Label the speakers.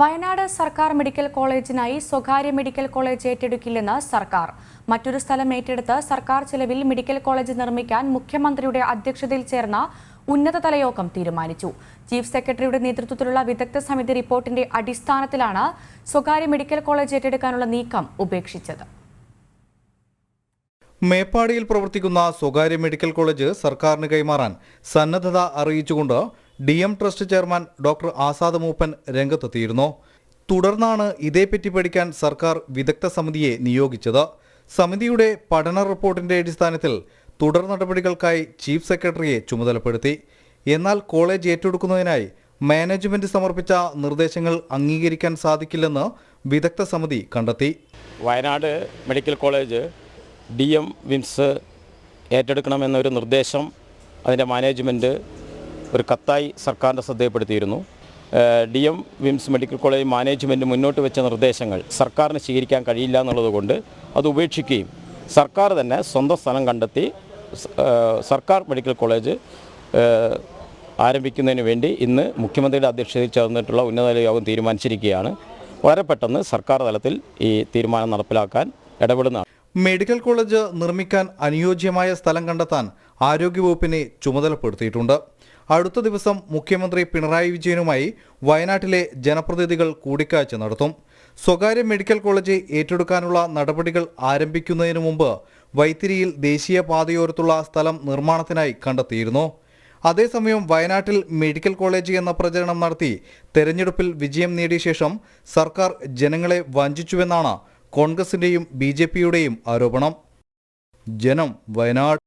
Speaker 1: വയനാട് സർക്കാർ മെഡിക്കൽ കോളേജിനായി സ്വകാര്യ medical college ഏറ്റെടുക്കില്ലെന്ന് സർക്കാർ. മറ്റൊരു സ്ഥലം ഏറ്റെടുത്ത് സർക്കാർ ചെലവിൽ മെഡിക്കൽ കോളേജ് നിർമ്മിക്കാൻ മുഖ്യമന്ത്രിയുടെ അധ്യക്ഷതയിൽ ചേർന്ന ഉന്നതതല യോഗം തീരുമാനിച്ചു. ചീഫ് സെക്രട്ടറിയുടെ നേതൃത്വത്തിലുള്ള വിദഗ്ധ സമിതി റിപ്പോർട്ടിന്റെ അടിസ്ഥാനത്തിലാണ് സ്വകാര്യ മെഡിക്കൽ കോളേജ് ഏറ്റെടുക്കാനുള്ള നീക്കം ഉപേക്ഷിച്ചത്.
Speaker 2: മേപ്പാടിയിൽ പ്രവർത്തിക്കുന്ന സ്വകാര്യ മെഡിക്കൽ കോളേജ് സർക്കാരിന് കൈമാറാൻ സന്നദ്ധത അറിയിച്ചുകൊണ്ട് D M trust chairman doctor Azad Moopen രംഗത്തെത്തിയിരുന്നു. തുടർന്നാണ് ഇതേപ്പറ്റി പഠിക്കാൻ സർക്കാർ വിദഗ്ധ സമിതിയെ നിയോഗിച്ചത്. സമിതിയുടെ പഠന റിപ്പോർട്ടിന്റെ അടിസ്ഥാനത്തിൽ തുടർ നടപടികൾക്കായി ചീഫ് സെക്രട്ടറിയെ ചുമതലപ്പെടുത്തി. എന്നാൽ കോളേജ് ഏറ്റെടുക്കുന്നതിനായി മാനേജ്മെന്റ് സമർപ്പിച്ച നിർദ്ദേശങ്ങൾ അംഗീകരിക്കാൻ സാധിക്കില്ലെന്ന് വിദഗ്ധ സമിതി കണ്ടെത്തി.
Speaker 3: Wayanad medical college D M വിംസ് ഏറ്റെടുക്കണമെന്നൊരു നിർദ്ദേശം അതിന്റെ മാനേജ്മെന്റ് ഒരു കത്തായി സർക്കാരിന്റെ ശ്രദ്ധയപ്പെടുത്തിയിരുന്നു. ഡി എം വിംസ് മെഡിക്കൽ കോളേജ് മാനേജ്മെന്റ് മുന്നോട്ട് വെച്ച നിർദ്ദേശങ്ങൾ സർക്കാരിന് സ്വീകരിക്കാൻ കഴിയില്ല എന്നുള്ളതുകൊണ്ട് അത് ഉപേക്ഷിക്കുകയും സർക്കാർ തന്നെ സ്വന്തം സ്ഥലം കണ്ടെത്തി സർക്കാർ മെഡിക്കൽ കോളേജ് ആരംഭിക്കുന്നതിന് വേണ്ടി ഇന്ന് മുഖ്യമന്ത്രിയുടെ അധ്യക്ഷതയിൽ ചേർന്നിട്ടുള്ള ഉന്നതതല യോഗം തീരുമാനിച്ചിരിക്കുകയാണ്. വളരെ പെട്ടെന്ന് സർക്കാർ തലത്തിൽ ഈ തീരുമാനം നടപ്പിലാക്കാൻ ഇടപെടുന്നതാണ്.
Speaker 2: മെഡിക്കൽ കോളേജ് നിർമ്മിക്കാൻ അനുയോജ്യമായ സ്ഥലം കണ്ടെത്താൻ ആരോഗ്യവകുപ്പിനെ ചുമതലപ്പെടുത്തിയിട്ടുണ്ട്. അടുത്ത ദിവസം മുഖ്യമന്ത്രി പിണറായി വിജയനുമായി വയനാട്ടിലെ ജനപ്രതിനിധികൾ കൂടിക്കാഴ്ച നടത്തും. സ്വകാര്യ മെഡിക്കൽ കോളേജ് ഏറ്റെടുക്കാനുള്ള നടപടികൾ ആരംഭിക്കുന്നതിന് മുമ്പ് വൈത്തിരിയിൽ ദേശീയ പാതയോരത്തുള്ള സ്ഥലം നിർമ്മാണത്തിനായി കണ്ടെത്തിയിരുന്നു. അതേസമയം വയനാട്ടിൽ മെഡിക്കൽ കോളേജ് എന്ന പ്രചരണം നടത്തി തെരഞ്ഞെടുപ്പിൽ വിജയം നേടിയ ശേഷം സർക്കാർ ജനങ്ങളെ വഞ്ചിച്ചുവെന്നാണ് കോൺഗ്രസിന്റെയും ബി ജെ പിയുടെയും ആരോപണം. ജനം വയനാട്